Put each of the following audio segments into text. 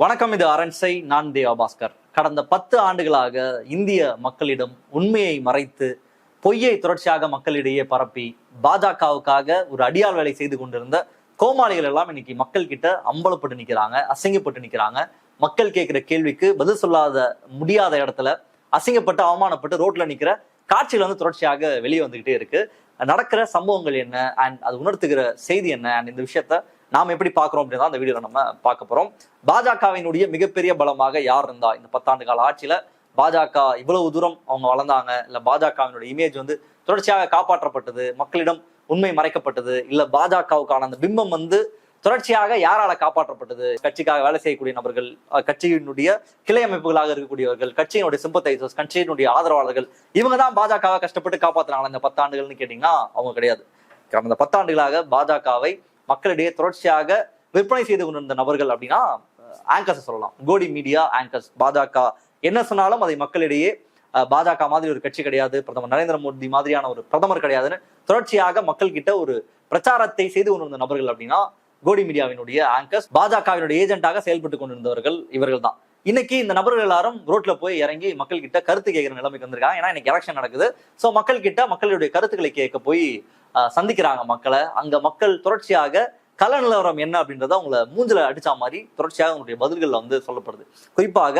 வணக்கம் இது அரண்சை நான் தேவா பாஸ்கர் கடந்த பத்து ஆண்டுகளாக இந்திய மக்களிடம் உண்மையை மறைத்து பொய்யை தொடர்ச்சியாக மக்களிடையே பரப்பி பாஜகவுக்காக ஒரு அடியாள் வேலை செய்து கொண்டிருந்த கோமாளிகள் எல்லாம் இன்னைக்கு மக்கள் கிட்ட அம்பலப்பட்டு நிற்கிறாங்க அசிங்கப்பட்டு நிற்கிறாங்க மக்கள் கேட்கிற கேள்விக்கு பதில் சொல்லாத முடியாத இடத்துல அசிங்கப்பட்டு அவமானப்பட்டு ரோட்ல நிற்கிற காட்சிகள் வந்து தொடர்ச்சியாக வெளியே வந்துகிட்டே இருக்கு. நடக்கிற சம்பவங்கள் என்ன? அண்ட் அது உணர்த்துகிற செய்தி என்ன? அண்ட் இந்த விஷயத்த நாம் எப்படி பார்க்குறோம் அப்படின்னு தான் அந்த வீடியோல நம்ம பார்க்க போறோம். பாஜகவினுடைய மிகப்பெரிய பலமாக யார் இருந்தா இந்த பத்தாண்டு கால ஆட்சியில பாஜக இவ்வளவு தூரம் அவங்க வளர்ந்தாங்க இல்ல பாஜகவினுடைய இமேஜ் வந்து தொடர்ச்சியாக காப்பாற்றப்பட்டது மக்களிடம் உண்மை மறைக்கப்பட்டது இல்ல பாஜகவுக்கான அந்த பிம்பம் வந்து தொடர்ச்சியாக யாரால காப்பாற்றப்பட்டது? கட்சிக்காக வேலை செய்யக்கூடிய நபர்கள் கட்சியினுடைய கிளை அமைப்புகளாக இருக்கக்கூடியவர்கள் கட்சியினுடைய சிம்பத்தைசர்ஸ் கட்சியினுடைய ஆதரவாளர்கள் இவங்க தான் பாஜகவை கஷ்டப்பட்டு காப்பாத்துனாங்களா இந்த பத்தாண்டுகள்னு கேட்டீங்கன்னா அவங்க கிடையாது. கடந்த பத்தாண்டுகளாக பாஜகவை மக்களிடையே தொடர்ச்சியாக விற்பனை செய்து கொண்டிருந்த நபர்கள் அப்படின்னா ஆங்கர்ஸ் சொல்லலாம். கோடி மீடியா ஆங்கர்ஸ் பாஜக. என்ன சொன்னாலும் அதை மக்களிடையே பாஜக மாதிரி ஒரு கட்சி கிடையாது பிரதமர் நரேந்திர மோடி மாதிரியான ஒரு பிரதமர் கிடையாதுன்னு தொடர்ச்சியாக மக்கள் கிட்ட ஒரு பிரச்சாரத்தை செய்து கொண்டிருந்த நபர்கள் அப்படின்னா கோடி மீடியாவினுடைய ஆங்கர்ஸ் பாஜகவினுடைய ஏஜென்ட்டாக செயல்பட்டு கொண்டிருந்தவர்கள் இவர்கள் தான். இன்னைக்கு இந்த நபர்கள் எல்லாரும் ரோட்ல போய் இறங்கி மக்கள் கிட்ட கருத்து கேட்கிற நிலைமைக்கு வந்திருக்காங்க. ஏன்னா இன்னைக்கு எலெக்ஷன் நடக்குது. சோ மக்கள் கிட்ட மக்களுடைய கருத்துக்களை கேட்க போய் சந்திக்கிறாங்க மக்களை. அங்க மக்கள் தொடர்ச்சியாக கள நிலவரம் என்ன அப்படின்றத அவங்கள மூஞ்சில அடிச்சா மாதிரி தொடர்ச்சியாக அவங்களுடைய பதில்கள் வந்து சொல்லப்படுது. குறிப்பாக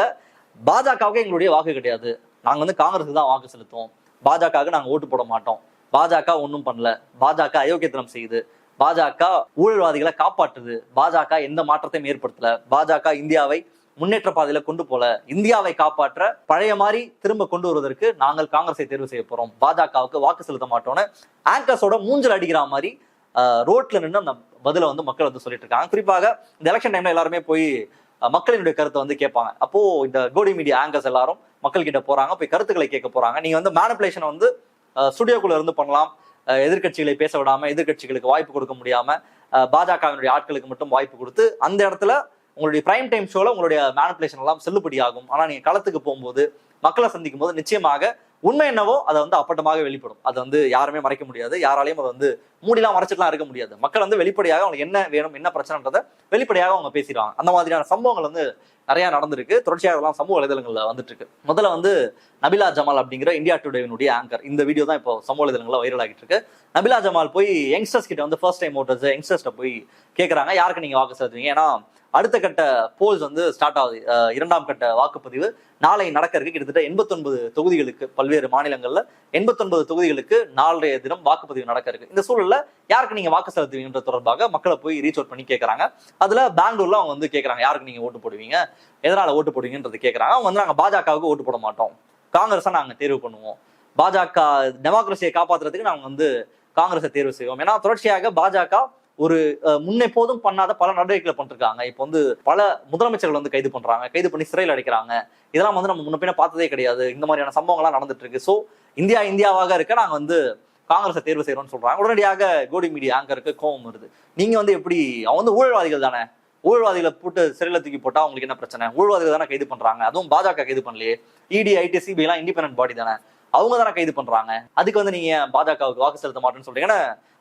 பாஜகவுக்கு எங்களுடைய வாக்கு கிடையாது. நாங்க வந்து காங்கிரஸுக்கு தான் வாக்கு செலுத்துவோம். பாஜகவுக்கு நாங்க ஓட்டு போட மாட்டோம். பாஜக ஒன்றும் பண்ணல. பாஜக அயோக்கியத்தனம் செய்யுது. பாஜக ஊழல்வாதிகளை காப்பாற்றுது. பாஜக எந்த மாற்றத்தையும் ஏற்படுத்தல. பாஜக இந்தியாவை முன்னேற்ற பாதையில கொண்டு போல இந்தியாவை காப்பாற்ற பழைய மாதிரி திரும்ப கொண்டு வருவதற்கு நாங்கள் காங்கிரஸை தேர்வு செய்ய போறோம். பாஜகவுக்கு வாக்கு செலுத்த மாட்டோம்னு ஆங்கர்ஸோட மூஞ்சல் அடிக்கிற மாதிரி ரோட்ல நின்று அந்த பதில வந்து மக்கள் வந்து சொல்லிட்டு இருக்காங்க. குறிப்பாக இந்த எலெக்ஷன் டைம்ல எல்லாருமே போய் மக்களினுடைய கருத்தை வந்து கேட்பாங்க. அப்போ இந்த கோடி மீடியா ஆங்கர்ஸ் எல்லாரும் மக்கள் கிட்ட போறாங்க போய் கருத்துக்களை கேட்க போறாங்க. நீங்க வந்து மேனிப்புலேஷன் வந்து ஸ்டுடியோக்குள்ள இருந்து பண்ணலாம். எதிர்கட்சிகளை எதிர்க்கட்சிகளை பேச விடாம எதிர்க்கட்சிகளுக்கு வாய்ப்பு கொடுக்க முடியாம பாஜகவினுடைய ஆட்களுக்கு மட்டும் வாய்ப்பு கொடுத்து அந்த இடத்துல உங்களுடைய பிரைம் டைம் ஷோல உங்களுடைய மேனிபுலேஷன் எல்லாம் செல்லுபடி ஆகும் ஆனா நீங்க களத்துக்கு போகும்போது மக்களை சந்திக்கும் போது நிச்சயமாக உண்மை என்னவோ அதை வந்து அப்பட்டமாக வெளிப்படும். அதை வந்து யாருமே மறைக்க முடியாது. யாராலையும் அதை வந்து மூடிலாம் மறைச்சிட்டுலாம் இருக்க முடியாது. மக்கள் வந்து வெளிப்படையாக அவங்களுக்கு என்ன வேணும் என்ன பிரச்சனைன்றதை வெளிப்படையாக அவங்க பேசிடுவாங்க. அந்த மாதிரியான சம்பவங்கள் வந்து நிறைய நடந்திருக்கு. தொடர்ச்சியாக அதெல்லாம் சமூக வலைதளங்களில் வந்துட்டு இருக்கு முதல்ல வந்து நபிலா ஜமால் அப்படிங்கிற இந்தியா டுடேவினுடைய ஆங்கர் இந்த வீடியோ தான் இப்போ சமூக வலைதளங்களில் வைரல் ஆகிட்டு இருக்கு நபிலா ஜமால் போய் யங்ஸ்டர்ஸ் கிட்ட வந்து ஃபர்ஸ்ட் டைம் ஓட்டர்ஸ் யங்ஸ்டர்ஸ்ட்ட போய் கேட்குறாங்க யாருக்கு நீங்க வாக்கு செலுத்துவீங்க? ஏன்னா அடுத்த கட்ட போல்ஸ் வந்து ஸ்டார்ட் ஆகுது. இரண்டாம் கட்ட வாக்குப்பதிவு நாளை நடக்க இருக்கு கிட்டத்தட்ட எண்பத்தொன்பது தொகுதிகளுக்கு பல்வேறு மாநிலங்கள்ல எண்பத்தொன்பது தொகுதிகளுக்கு நாளைய தினம் வாக்குப்பதிவு நடக்க இருக்கு இந்த சூழல்ல யாருக்கு நீங்க வாக்கு செலுத்துவீங்கன்ற தொடர்பாக மக்களை போய் ரீச் அவுட் பண்ணி கேட்கறாங்க அதுல பெங்களூர்ல அவங்க வந்து கேட்கறாங்க யாருக்கு நீங்க ஓட்டு போடுவீங்க? எதனால ஓட்டு போடுவீங்கன்றது கேட்கறாங்க அவங்க வந்து நாங்க பாஜகவுக்கு ஓட்டு போட மாட்டோம். காங்கிரஸை நாங்க தேர்வு பண்ணுவோம். பாஜக டெமோக்ரஸியை காப்பாத்துறதுக்கு நாங்க வந்து காங்கிரஸை தேர்வு செய்வோம். ஏன்னா தொடர்ச்சியாக பாஜக ஒரு முன்னெப்போதும் பண்ணாத பல நடவடிக்கைகளை பண்ணிருக்காங்க. இப்போ வந்து பல முதலமைச்சர்கள் வந்து கைது பண்றாங்க கைது பண்ணி சிறையில் அடைக்கிறாங்க. இதெல்லாம் வந்து நம்ம முன்ன பார்த்ததே கிடையாது. இந்த மாதிரியான சம்பவங்கள்லாம் நடந்துட்டு இருக்கு ஸோ இந்தியா இந்தியாவாக இருக்க நாங்கள் வந்து காங்கிரஸை தேர்வு செய்யறோம்னு சொல்றாங்க. உடனடியாக கோடி மீடியா ஆங்கருக்கு கோபம் வருது. நீங்க வந்து எப்படி அவங்க வந்து ஊழல்வாதிகள் தானே? ஊழல்வாதிகளை போட்டு சிறையில் தூக்கி போட்டா அவங்களுக்கு என்ன பிரச்சனை? ஊழல்வாதிகள் தானே கைது பண்றாங்க. அதுவும் பாஜக கைது பண்ணலையே. இடி ஐடி சிபிஐலாம் இண்டிபெண்ட் பாடி தானே. அவங்க தானே கைது பண்றாங்க. அதுக்கு வந்து நீங்க பாஜகவுக்கு வாக்கு செலுத்த மாட்டேன்னு சொல்றீங்க? ஏன்னா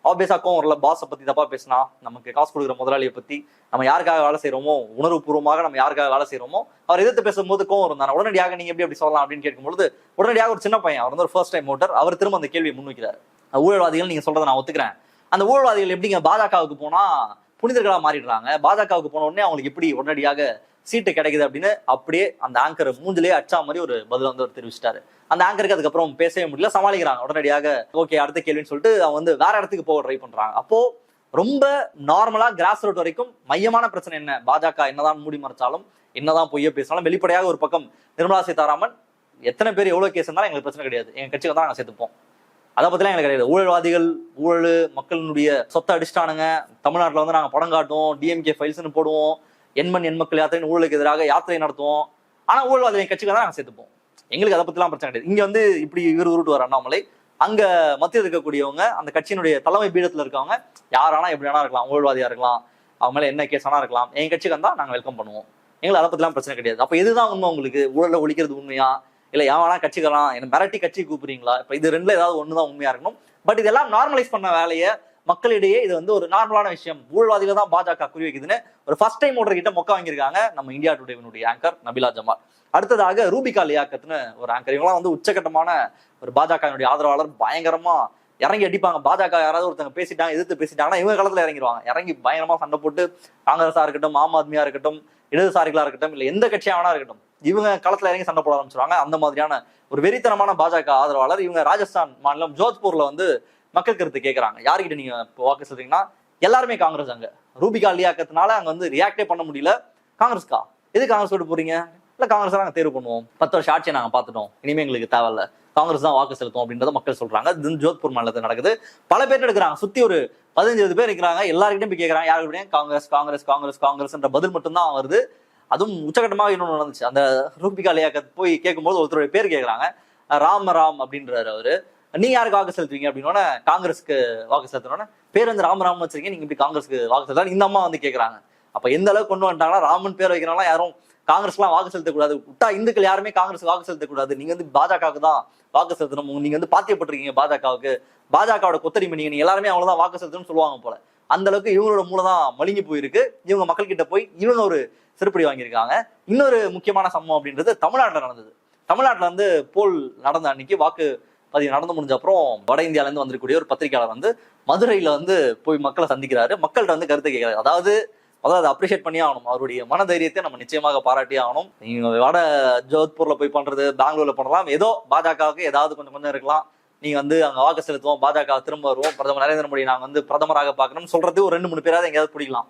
ஆப்வியஸா கோவம் வரல பாஸை பத்தி தப்பா பேசினா நமக்கு காசு கொடுக்குற முதலாளியை பத்தி நம்ம யாருக்காக வேலை செய்யறோமோ உணர்வுபூர்வமாக நம்ம யாருக்காக வேலை செய்யறோமோ அவர் எதிர்த்து பேசும்போது கோவம் இருந்தாங்க உடனடியாக நீங்க எப்படி அப்படி சொல்லலாம் அப்படின்னு கேட்கும்பொழுது உடனடியாக ஒரு சின்ன பையன் அவர் வந்து ஒரு ஃபர்ஸ்ட் டைம் ஓட்டர் அவர் திரும்ப அந்த கேள்வியை முன்வைக்கிறார். ஊழல்வாதிகள் நீங்க சொல்றதை நான் ஒத்துக்கிறேன். அந்த ஊழல்வாதிகள் எப்படிங்க பாஜகவுக்கு போனா புனிதர்களா மாறிடுறாங்க? பாஜகவுக்கு போன உடனே அவங்களுக்கு எப்படி உடனடியாக சீட்டு கிடைக்குது அப்படின்னு அப்படியே அந்த ஆங்கர் மூஞ்சிலே அச்சா மாதிரி ஒரு பதில் வந்து அவர் தெரிவிச்சிட்டாரு. அந்த ஆங்கருக்கு அதுக்கப்புறம் பேசவே முடியல. சமாளிக்கிறாங்க. உடனடியாக ஓகே அடுத்த கேள்வின்னு சொல்லிட்டு அவங்க வந்து வேற இடத்துக்கு போக ட்ரை பண்றாங்க. அப்போ ரொம்ப நார்மலா கிராஸ் ரூட் வரைக்கும் மையமான பிரச்சனை என்ன? பாஜக என்னதான் மூடி மறைச்சாலும் என்னதான் பொய்ய பேசினாலும் வெளிப்படையாக ஒரு பக்கம் நிர்மலா சீதாராமன் எத்தனை பேர் எவ்வளவு கேஸ் இருந்தாலும் எங்களுக்கு பிரச்சனை கிடையாது. எங்க கட்சிக்கு தான் நாங்கள் சேர்த்துப்போம். அதை பத்திலாம் எனக்கு கிடையாது. ஊழல்வாதிகள் ஊழல் மக்களினுடைய சொத்தை அடிச்சிட்டானுங்க தமிழ்நாட்டில் வந்து நாங்கள் படம் காட்டுவோம் டிஎம்கே ஃபைல்ஸ்னு போடுவோம். எண்மண் எண்மக்கள் யாத்திரைன்னு ஊழலுக்கு எதிராக யாத்திரை நடத்துவோம். ஆனால் ஊழல்வாதிகள் எங்க கட்சிக்கு தான் நாங்கள் சேர்த்துப்போம். எங்களுக்கு அதை பத்திலாம் பிரச்சனை கிடையாது. இங்க வந்து இப்படி இவர் உருட்டு வர அண்ணாமலை அங்க மத்தியில் இருக்கக்கூடியவங்க அந்த கட்சியினுடைய தலைமை பீடத்துல இருக்கவங்க யாரானா எப்படி வேணா இருக்கலாம் ஊழல்வாதியா இருக்கலாம் அவங்க மேல என்ன கேஸ் வேணா இருக்கலாம் எங்கள் கட்சிக்கு வந்தா நாங்க வெல்கம் பண்ணுவோம். எங்களுக்கு அதை பத்திலாம் பிரச்சனை கிடையாது. அப்ப இதுதான் உண்மை உங்களுக்கு? ஊழல ஒழிக்கிறது உண்மையா? இல்ல எவன் கட்சிக்கலாம் என்ன மிரட்டி கட்சி கூப்பிடுறீங்களா? இப்ப இது ரெண்டுல ஏதாவது ஒண்ணுதான் உண்மையா இருக்கணும். பட் இதெல்லாம் நார்மலைஸ் பண்ண வேலையை மக்களிடையே இது வந்து ஒரு நார்மலான விஷயம். ஊழல்வாதிகள் தான் பாஜக குறி வைக்குதுன்னு ஒரு ஃபர்ஸ்ட் டைம் ஓட்டர் கிட்ட மொக்க வாங்கியிருக்காங்க நம்ம இந்தியா டுடேவினுடைய ஆங்கர் நபிலா ஜமால். அடுத்ததாக ரூபிகா லியாக்கத்னு ஒரு ஆங்கர் இவங்கலாம் வந்து உச்சகட்டமான ஒரு பாஜகவினுடைய ஆதரவாளர். பயங்கரமா இறங்கி அடிப்பாங்க. பாஜக யாராவது ஒருத்தங்க பேசிட்டாங்க எதிர்த்து பேசிட்டாங்கன்னா இவங்க காலத்துல இறங்கிடுவாங்க இறங்கி பயங்கரமா சண்டை போட்டு காங்கிரஸா இருக்கட்டும் ஆம் ஆத்மியா இருக்கட்டும் இடதுசாரிகளா இருக்கட்டும் இல்ல எந்த கட்சியா வேணா இருக்கட்டும் இவங்க களத்துல இறங்கி சண்டை போட ஆரம்பிச்சிருவாங்க. அந்த மாதிரியான ஒரு வெறித்தனமான பாஜக ஆதரவாளர் இவங்க ராஜஸ்தான் மாநிலம் ஜோத்பூர்ல வந்து மக்கள் கருத்து கேட்கறாங்க யார்கிட்ட நீங்க இப்போ வாக்கு சொல்றீங்கன்னா எல்லாருமே காங்கிரஸ் அங்க. ரூபிகா லியாக்கத்தினால அங்க வந்து ரியாக்டே பண்ண முடியல. காங்கிரஸ்கா எது காங்கிரஸ் விட்டு போறீங்க? இல்ல காங்கிரஸ் நாங்க தேர்வு பண்ணுவோம். பத்து வருஷம் ஆட்சியை நாங்க பார்த்துட்டோம். இனிமே எங்களுக்கு தேவையில்ல. காங்கிரஸ் தான் வாக்கு செலுத்தும் அப்படின்றத மக்கள் சொல்றாங்க. இது ஜோத்பூர் மாநிலத்தில் நடக்குது. பல பேர் எடுக்கிறாங்க. சுத்தி ஒரு பதினஞ்சு பேர் இருக்கிறாங்க. எல்லாருக்கிட்டையும் போய் கேட்கறாங்க யாருக்கிட்டையும் காங்கிரஸ் காங்கிரஸ் காங்கிரஸ் காங்கிரஸ்ன்ற பதில் மட்டும்தான் வருது. அதுவும் உச்சகட்டமாக இன்னொன்று நடந்துச்சு. அந்த ரூபிகா லியாக்கத் போய் கேட்கும்போது ஒருத்தருடைய பேர் கேட்கறாங்க ராம ராம் அப்படின்றாரு அவரு. நீங்க யாருக்கு வாக்கு செலுத்துவீங்க? அப்படின்னோட காங்கிரஸ்க்கு வாக்கு செலுத்தணும்னா பேர் வந்து ராமராம் வச்சிருக்கீங்க நீங்க இப்படி காங்கிரஸ்க்கு வாக்கு செலுத்தலாம். இந்த அம்மா வந்து கேட்கறாங்க அப்ப எந்த அளவுக்கு கொண்டு வந்துட்டாங்கன்னா ராமன் பேர் வைக்கிறாங்களா யாரும் காங்கிரஸ்லாம் வாக்கு செலுத்தக்கூடாது. விட்டா இந்துக்கள் யாருமே காங்கிரஸ் வாக்கு செலுத்தக்கூடாது. நீங்க வந்து பாஜகவுக்கு தான் வாக்கு செலுத்தணும். நீங்க வந்து பாத்தியப்பட்டிருக்கீங்க பாஜகவுக்கு. பாஜகவோட கொத்தடிமை நீங்க நீங்க எல்லாருமே அவ்வளவுதான் வாக்கு செலுத்தணும்னு சொல்லுவாங்க போல. அந்த அளவுக்கு இவங்களோட மூலம் தான் மழுங்கி போயிருக்கு. இவங்க மக்கள் கிட்ட போய் இவங்க ஒரு செருப்படி வாங்கியிருக்காங்க. இன்னொரு முக்கியமான சம்பவம் அப்படின்றது தமிழ்நாட்டில் நடந்தது. தமிழ்நாட்டில் வந்து போல் நடந்த அன்னைக்கு வாக்கு அது நடந்து முடிஞ்ச அப்புறம் வட இந்தியாலேருந்து வந்திருக்கக்கூடிய ஒரு பத்திரிகையாளர் வந்து மதுரையில் வந்து போய் மக்களை சந்திக்கிறாரு. மக்கள்கிட்ட வந்து கருத்து கேட்கிறாரு. அதாவது அதாவது அப்ரிஷியேட் பண்ணி ஆகணும். அவருடைய மன தைரியத்தை நம்ம நிச்சயமாக பாராட்டி ஆகணும். நீங்க வட ஜோத்பூர்ல போய் பண்றது பெங்களூர்ல பண்ணலாம். ஏதோ பாஜகவுக்கு ஏதாவது கொஞ்சம் கொஞ்சம் இருக்கலாம். நீங்க வந்து அங்க வாக்கு செலுத்துவோம் பாஜக திரும்ப வருவோம். பிரதமர் நரேந்திர மோடி நாங்க வந்து பிரதமராக பார்க்கணும்னு சொல்றது ஒரு ரெண்டு மூணு பேராவது எங்கேயாவது பிடிக்கலாம்.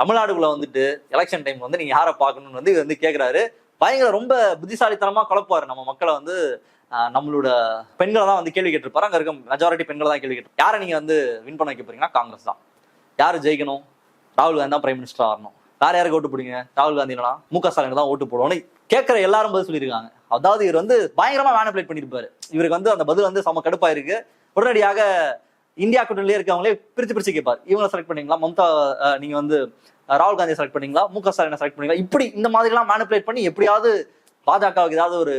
தமிழ்நாடுக்குள்ள வந்துட்டு எலெக்ஷன் டைம் வந்து நீங்க யாரை பார்க்கணும்னு வந்து இது வந்து கேட்கிறாரு பயங்கர ரொம்ப புத்திசாலித்தனமா குழப்பாரு நம்ம மக்களை வந்து. நம்மளோட பெண்களை தான் வந்து கேள்வி கேட்டிருப்பாரு. அங்கே இருக்க மெஜாரிட்டி பெண்களை தான் கேள்வி கேட்டு யாரை நீங்கள் வந்து வின் பண்ண வைக்க போறீங்கன்னா காங்கிரஸ் தான். யார் ஜெயிக்கணும்? ராகுல் காந்தி தான் பிரைம் மினிஸ்டர் வரணும் வேற யாருக்கு ஓட்டு போடுங்க ராகுல் காந்தினா மு க ஸ்டாலின் தான் ஓட்டு போடுவோம்னு கேட்குற எல்லாரும் பதில் சொல்லியிருக்காங்க. அதாவது இவர் வந்து பயங்கரமா மேனிபுலேட் பண்ணியிருப்பாரு. இவருக்கு வந்து அந்த பதில் வந்து செம கடுப்பா இருக்கு உடனடியாக இந்தியா கூட்டணியிலே இருக்கவங்களே பிரிச்சு பிரிச்சு கேட்பார். இவங்களை செலக்ட் பண்ணீங்களா? மம்தா நீங்கள் நீங்க வந்து ராகுல் காந்தியை செலக்ட் பண்ணீங்களா? மு க ஸ்டாலினை செலக்ட் பண்ணீங்களா? இப்படி இந்த மாதிரிலாம் எல்லாம் மேனிபுலேட் பண்ணி எப்படியாவது பாஜகவுக்கு ஏதாவது ஒரு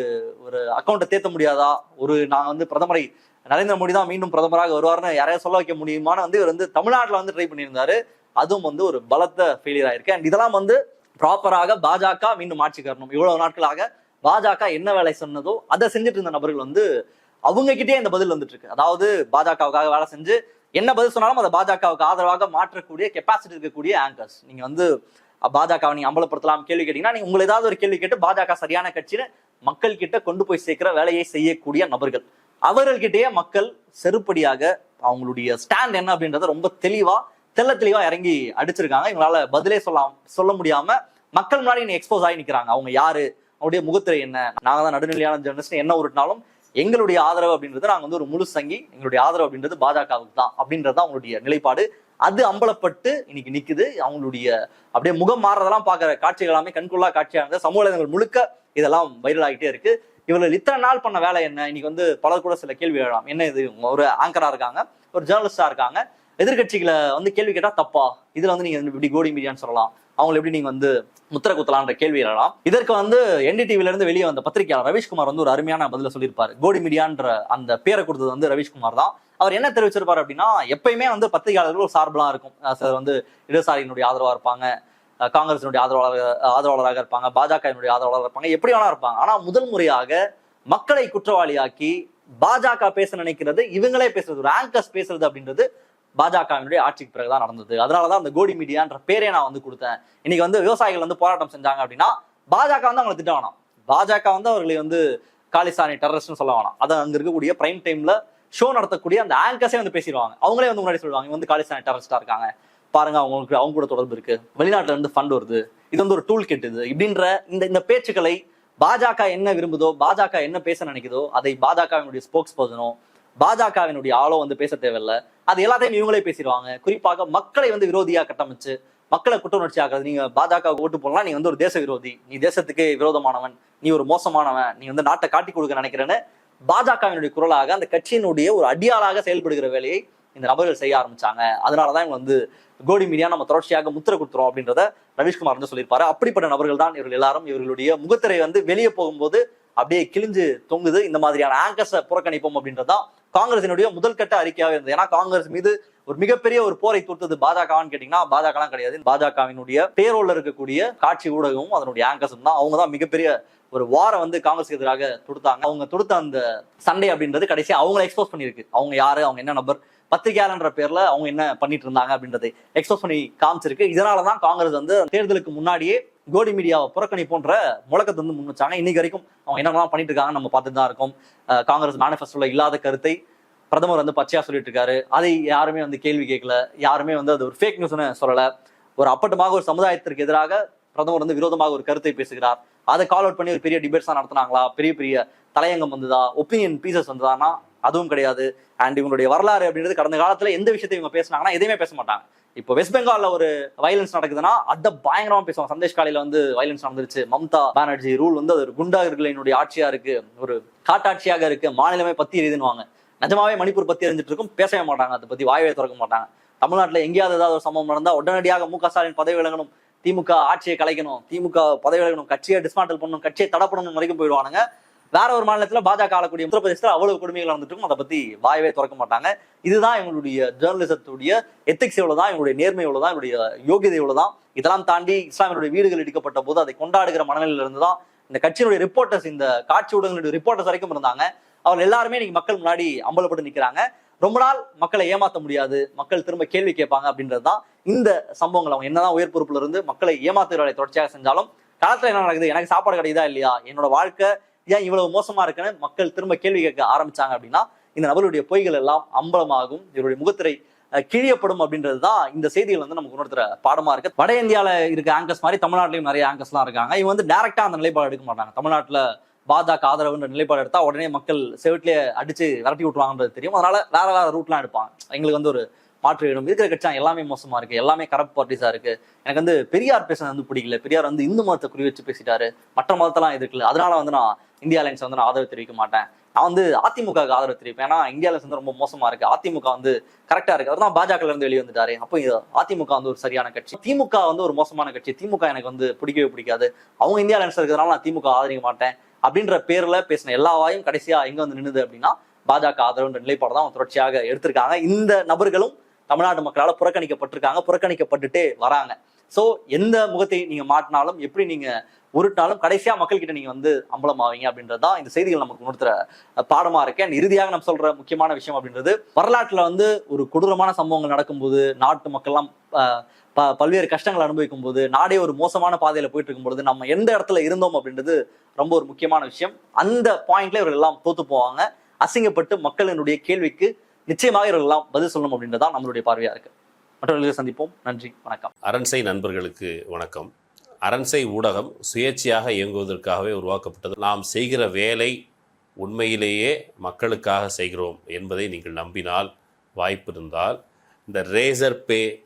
ஒரு அக்கௌண்ட்டை தேத்த முடியாதா? ஒரு நான் வந்து பிரதமரை நரேந்திர மோடி தான் மீண்டும் பிரதமராக வருவார்னு யாரையா சொல்ல வைக்க முடியுமான்னு வந்து இவர் வந்து தமிழ்நாட்டில் வந்து ட்ரை பண்ணியிருந்தாரு. அதுவும் வந்து ஒரு பலத்த ஃபெயிலியர் ஆயிருக்கு. அண்ட் இதெல்லாம் வந்து ப்ராப்பராக பாஜக மீண்டும் ஆட்சிக்கு வரணும் இவ்வளவு நாட்களாக பாஜக என்ன வேலை சொன்னதோ அதை செஞ்சுட்டு இருந்த நபர்கள் வந்து அவங்க கிட்டே இந்த பதில் வந்துட்டு இருக்கு அதாவது பாஜகவுக்காக வேலை செஞ்சு என்ன பதில் சொன்னாலும் அதை பாஜகவுக்கு ஆதரவாக மாற்றக்கூடிய கெப்பாசிட்டி இருக்கக்கூடிய ஆங்கர்ஸ் நீங்க வந்து பாஜகவை நீங்க அம்பலப்படுத்தலாம் கேள்வி கேட்டீங்கன்னா நீங்க உங்களை ஏதாவது ஒரு கேள்வி கேட்டு பாஜக சரியான கட்சின்னு மக்கள் கிட்ட கொண்டு போய் சேர்க்கிற வேலையை செய்யக்கூடிய நபர்கள். அவர்கள்கிட்டயே மக்கள் செருப்படியாக அவங்களுடைய ஸ்டாண்ட் என்ன அப்படின்றத ரொம்ப தெளிவா தெள்ள தெளிவா இறங்கி அடிச்சிருக்காங்க. இவங்களால பதிலே சொல்லலாம் சொல்ல முடியாம மக்கள் முன்னாடி நீ எக்ஸ்போஸ் ஆகி நிக்கிறாங்க. அவங்க யாரு? அவங்களுடைய முகத்திரை என்ன? நாங்க தான் நடுநிலையான ஜெர்னலிஸ்ட் என்ன உருட்டினாலும் எங்களுடைய ஆதரவு அப்படின்றது நாங்க வந்து ஒரு முழு சங்கி எங்களுடைய ஆதரவு அப்படின்றது பாஜகவுக்கு தான் அப்படின்றது தான் அவங்களுடைய நிலைப்பாடு. அது அம்பலப்பட்டு இன்னைக்கு நிக்குது. அவங்களுடைய அப்படியே முகம் மாறுறதெல்லாம் பார்க்குற காட்சிகள் எல்லாமே கண்கொள்ளா காட்சியாக இருந்தது சமூக வலைதளங்கள் முழுக்க இதெல்லாம் வைரல் ஆகிட்டே இருக்கு. இவர்கள் இத்தனை நாள் பண்ண வேலை என்ன? இன்னைக்கு வந்து பலர் கூட சில கேள்வி எழலாம் என்ன இது? ஒரு ஆங்கரா இருக்காங்க. ஒரு ஜேர்னலிஸ்டா இருக்காங்க. எதிர்கட்சிகளை வந்து கேள்வி கேட்டா தப்பா? இதுல வந்து நீங்க இப்படி கோடி மீடியான்னு சொல்லலாம். அவங்களை எப்படி நீங்க வந்து முத்திர குத்தலான்ற கேள்வி எழலாம் இதற்கு வந்து என்டிடிவில இருந்து வெளியே வந்த பத்திரிகையாளர் ரவிஷ்குமார் வந்து ஒரு அருமையான பதில சொல்லியிருப்பாரு. கோடி மீடியான்ற அந்த பேரை கொடுத்தது வந்து ரவிஷ்குமார் தான். அவர் என்ன தெரிவிச்சிருப்பார் அப்படின்னா எப்பயுமே வந்து பத்திரிகையாளர்கள் ஒரு சார்பெல்லாம் இருக்கும். சார் வந்து இடதுசாரியினுடைய ஆதரவா இருப்பாங்க காங்கிரசினுடைய ஆதரவாளர் ஆதரவாளராக இருப்பாங்க பாஜகவினுடைய ஆதரவாளராக இருப்பாங்க எப்படி வேணா இருப்பாங்க. ஆனா முதல் முறையாக மக்களை குற்றவாளியாக்கி பாஜக பேச நினைக்கிறது இவங்களே பேசுறது ஒரு ஆங்கர்ஸ் பேசுறது அப்படின்றது பாஜகவினுடைய ஆட்சிக்கு பிறகுதான் நடந்தது. அதனாலதான் அந்த கோடி மீடியான்ற பேரே நான் வந்து கொடுத்தேன். இன்னைக்கு வந்து விவசாயிகள் வந்து போராட்டம் செஞ்சாங்க அப்படின்னா பாஜக வந்து அவங்களை திட்ட வேணாம். பாஜக வந்து அவர்களை வந்து காலிஸ்தானி டெரரிஸ்ட்னு சொல்ல வேணாம். அதை அங்க இருக்கக்கூடிய பிரைம் டைம்ல ஷோ நடத்தக்கூடிய அந்த ஆங்கர்ஸே வந்து பேசிடுவாங்க. அவங்களே வந்து முன்னாடி சொல்லுவாங்க வந்து காலிஸ்தானி டெரரிஸ்டா இருக்காங்க. பாருங்க அவங்களுக்கு அவங்க கூட தொடர்பு இருக்கு. வெளிநாட்டுல இருந்து ஃபண்ட் வருது. இது வந்து ஒரு டூல் கிட் இது. இப்படின்ற இந்த இந்த பேச்சுக்களை பாஜக என்ன விரும்புதோ பாஜக என்ன பேச நினைக்குதோ அதை பாஜகவினுடைய ஸ்போக்ஸ் பர்சனோ பாஜகவினுடைய ஆளோ வந்து பேச தேவையில்ல. அது எல்லாத்தையும் இவங்களே பேசிடுவாங்க. குறிப்பாக மக்களை வந்து விரோதியா கட்டமைச்சு மக்களை குற்றவுணர்ச்சி ஆகிறது நீங்க பாஜக ஓட்டு போடலாம் நீ வந்து ஒரு தேச விரோதி. நீ தேசத்துக்கு விரோதமானவன். நீ ஒரு மோசமானவன். நீ வந்து நாட்டை காட்டி கொடுக்க நினைக்கிறேன்னு பாஜகவினுடைய குரலாக அந்த கட்சியினுடைய ஒரு அடியாளாக செயல்படுகிற வேலையை இந்த நபர்கள் செய்ய ஆரம்பிச்சாங்க. அதனாலதான் இவங்க வந்து கோடி மீடியா நம்ம தொடர்ச்சியாக முத்திர கொடுத்துறோம் அப்படின்றத ரவீஷ்குமார் வந்து சொல்லியிருப்பாரு. அப்படிப்பட்ட நபர்கள் தான் இவர்கள் எல்லாரும் இவர்களுடைய முகத்திரை வந்து வெளியே போகும்போது அப்படியே கிழிஞ்சு தொங்குது. இந்த மாதிரியான ஆங்கர்ஸை புறக்கணிப்போம் அப்படின்றதுதான் காங்கிரசினுடைய முதல் கட்ட அறிக்கையாக இருந்தது. ஏன்னா காங்கிரஸ் மீது ஒரு மிகப்பெரிய ஒரு போரை தொடுத்தது பாஜகவான்னு கேட்டீங்கன்னா பாஜகலாம் கிடையாது. பாஜகவினுடைய பேரோல இருக்கக்கூடிய காட்சி ஊடகமும் அதனுடைய ஆங்கர்ஸும் தான். அவங்க தான் மிகப்பெரிய ஒரு வாரம் வந்து காங்கிரஸ்க்கு எதிராக தொடுத்தாங்க. அவங்க தொடுத்த அந்த சண்டை அப்படின்றது கடைசி அவங்கள எக்ஸ்போஸ் பண்ணியிருக்கு. அவங்க யாரு? அவங்க என்ன நபர்? பத்திரிகையாளன்ற பேர்ல அவங்க என்ன பண்ணிட்டு இருந்தாங்க அப்படின்றதை எக்ஸ்போஸ் பண்ணி காமிச்சிருக்கு. இதனாலதான் காங்கிரஸ் வந்து தேர்தலுக்கு முன்னாடியே கோடி மீடியாவை புறக்கணிப்போன்ற முழக்கத்தை வந்து முன் வச்சாங்க. இன்னைக்கு வரைக்கும் அவங்க என்னெல்லாம் பண்ணிட்டு இருக்காங்க நம்ம பார்த்துட்டு தான் இருக்கோம் காங்கிரஸ் மேனிஃபெஸ்டோல இல்லாத கருத்தை பிரதமர் வந்து பச்சையா சொல்லிட்டு இருக்காரு அதை யாருமே வந்து கேள்வி கேட்கல. யாருமே வந்து அது ஒரு ஃபேக் நியூஸ்னு சொல்லல. ஒரு அப்பட்டமாக ஒரு சமுதாயத்திற்கு எதிராக பிரதமர் வந்து விரோதமாக ஒரு கருத்தை பேசுகிறார். அதை கால் அவுட் பண்ணி ஒரு பெரிய டிபேட்ஸ் நடத்தினாங்களா? பெரிய பெரிய தலையங்கம் வந்ததா? ஒப்பீனியன் பீசஸ் வந்ததானா? அதுவும் கிடையாது. அண்ட் இவங்களுடைய வரலாறு அப்படின்றது கடந்த காலத்துல எந்த விஷயத்தையும் இவங்க பேசுனாங்கன்னா எதையுமே பேச மாட்டாங்க. இப்போ வெஸ்ட் பெங்கால்ல ஒரு வயலன்ஸ் நடக்குதுன்னா அத பயங்கரமா பேசுவாங்க. சந்தேஷ் காலையில வந்து வயலன்ஸ் நடந்துருச்சு. மம்தா பானர்ஜி ரூல் வந்து அது ஒரு குண்டாகர்களினுடைய ஆட்சியா இருக்கு. ஒரு காட்டாட்சியாக இருக்கு. மாநிலமே பத்தி எரியுதுன்னுவாங்க நிஜமாவே மணிப்பூர் பத்தி அறிஞ்சிட்டு இருக்கும். பேசவே மாட்டாங்க. அதை பத்தி வாயவே திறக்க மாட்டாங்க. தமிழ்நாட்டில் எங்கேயாவது ஏதாவது ஒரு சம்பவம் நடந்தா உடனடியாக மு க ஸ்டாலின் பதவி விலகணும். திமுக ஆட்சியை கலைக்கணும். திமுக பதவி விலகணும். கட்சியை டிஸ்மாண்டல் பண்ணணும். கட்சியை தடப்படணும் வரைக்கும் போயிடுவானுங்க. வேற ஒரு மாநிலத்தில் பாஜக ஆளக்கூடிய உத்தரப்பிரதேசத்தில் அவ்வளவு கொடுமைகள் நடந்துட்டு இருக்கும். அதை பத்தி வாயவே திறக்க மாட்டாங்க. இதுதான் எங்களுடைய ஜேர்னலிசத்துடைய எத்திக்ஸ் எவ்வளவுதான் இவங்களுடைய நேர்மை எவ்வளவுதான் எங்களுடைய யோகியதை எவ்வளவுதான் இதெல்லாம் தாண்டி இஸ்லாமியுடைய வீடுகள் இடிக்கப்பட்ட போது அதை கொண்டாடுகிற மனநிலையிலிருந்து தான் இந்த கட்சியினுடைய ரிப்போர்ட்டர்ஸ் இந்த காட்சி ஊடகங்களுடைய ரிப்போர்ட்டர்ஸ் வரைக்கும் இருந்தாங்க. அவர் எல்லாருமே இன்னைக்கு மக்கள் முன்னாடி அம்பலப்பட்டு நிக்கிறாங்க ரொம்ப நாள் மக்களை ஏமாத்த முடியாது. மக்கள் திரும்ப கேள்வி கேட்பாங்க அப்படின்றது தான் இந்த சம்பவங்கள். அவங்க என்னதான் உயர் பொறுப்புல இருந்து மக்களை ஏமாத்துகிற தொடர்ச்சியாக செஞ்சாலும் களத்துல என்ன நடக்குது? எனக்கு சாப்பாடு கிடைக்குதா இல்லையா? என்னோட வாழ்க்கை ஏன் இவ்வளவு மோசமா இருக்குன்னு மக்கள் திரும்ப கேள்வி கேட்க ஆரம்பிச்சாங்க அப்படின்னா இந்த நபருடைய பொய்கள் எல்லாம் அம்பலமாகும். இவருடைய முகத்திரை கிழியப்படும் அப்படின்றது தான் இந்த செய்திகள் வந்து நமக்கு உணர்த்துற பாடமா இருக்கு. வட இந்தியால இருக்க ஆங்கர்ஸ் மாதிரி தமிழ்நாட்டிலையும் நிறைய ஆங்கர்ஸ்லாம் இருக்காங்க. இவங்க வந்து டைரக்டா அந்த நிலைப்பாடு எடுக்க மாட்டாங்க. தமிழ்நாட்டுல பாஜக ஆதரவுன்ற நிலைப்பாடு எடுத்தா உடனே மக்கள் செவிட்லயே அடிச்சு விரட்டி விட்டுருவாங்கன்றது தெரியும். அதனால வேற வேற ரூட்லாம் எடுப்பாங்க. எங்களுக்கு வந்து ஒரு மாற்று வேணும். இருக்கிற கட்சி எல்லாமே மோசமா இருக்கு. எல்லாமே கரப்ட் பார்ட்டிஸா இருக்கு. எனக்கு வந்து பெரியார் பேசுனது வந்து பிடிக்கல. பெரியார் வந்து இந்து மதத்தை குறி வச்சு பேசிட்டாரு. மற்ற மதத்தெல்லாம் எதிர்க்கல அதனால வந்து நான் இந்தியா அலைன்ஸ் வந்து நான் ஆதரவு தெரிவிக்க மாட்டேன். நான் வந்து அதிமுகவுக்கு ஆதரவு தெரிவிப்பேன். ஏன்னா இந்தியா அலைன்ஸ் வந்து ரொம்ப மோசமா இருக்கு. அதிமுக வந்து கரெக்டா இருக்கு. அதான் பாஜகல இருந்து வெளியே வந்துட்டாரு. அப்போ அதிமுக வந்து ஒரு சரியான கட்சி. திமுக வந்து ஒரு மோசமான கட்சி. திமுக எனக்கு வந்து பிடிக்கவே பிடிக்காது. அவங்க இந்தியா அலைன்ஸ் இருக்கிறதுனால நான் திமுக ஆதரிக்க மாட்டேன். அப்படின்ற பேர்ல பேசின எல்லா வாயும் கடைசியா எங்க வந்து நின்னுது அப்படின்னா பாஜக ஆதரவுன்ற நிலைப்பாடு தான் தொடர்ச்சியாக எடுத்திருக்காங்க. இந்த நபர்களும் தமிழ்நாடு மக்களால் புறக்கணிக்கப்பட்டிருக்காங்க புறக்கணிக்கப்பட்டுட்டே வராங்க. சோ எந்த முகத்தை நீங்க மாட்டினாலும் எப்படி நீங்க உருட்டினாலும் கடைசியா மக்கள் கிட்ட நீங்க வந்து அம்பலமாவீங்க அப்படின்றது தான் இந்த செய்திகள் நமக்கு உணர்த்துற பாடமா இருக்கு. அண்ட் இறுதியாக நம்ம சொல்ற முக்கியமான விஷயம் அப்படின்றது வரலாற்றுல வந்து ஒரு கொடூரமான சம்பவங்கள் நடக்கும்போது நாட்டு மக்கள்லாம் அஹ், பல்வேறு கஷ்டங்கள் அனுபவிக்கும் போது நாடே ஒரு மோசமான பாதையில போயிட்டு இருக்கும்போது நம்ம எந்த இடத்துல இருந்தோம் அப்படின்றது ரொம்ப ஒரு முக்கியமான விஷயம். அந்த பாயிண்ட்ல இவர்கள் எல்லாம் தோத்து போவாங்க. அசிங்கப்பட்டு மக்களினுடைய கேள்விக்கு நிச்சயமாக இவர்கள் எல்லாம் பதில் சொல்லணும் அப்படின்றதான் நம்மளுடைய பார்வையா இருக்கு. மற்றவர்களுக்கு சந்திப்போம். நன்றி. வணக்கம். அரண்சை நண்பர்களுக்கு வணக்கம். அரண்சை ஊடகம் சுயேட்சையாக இயங்குவதற்காகவே உருவாக்கப்பட்டது. நாம் செய்கிற வேலை உண்மையிலேயே மக்களுக்காக செய்கிறோம் என்பதை நீங்கள் நம்பினால் வாய்ப்பு இருந்தால் இந்த ரேசர் பே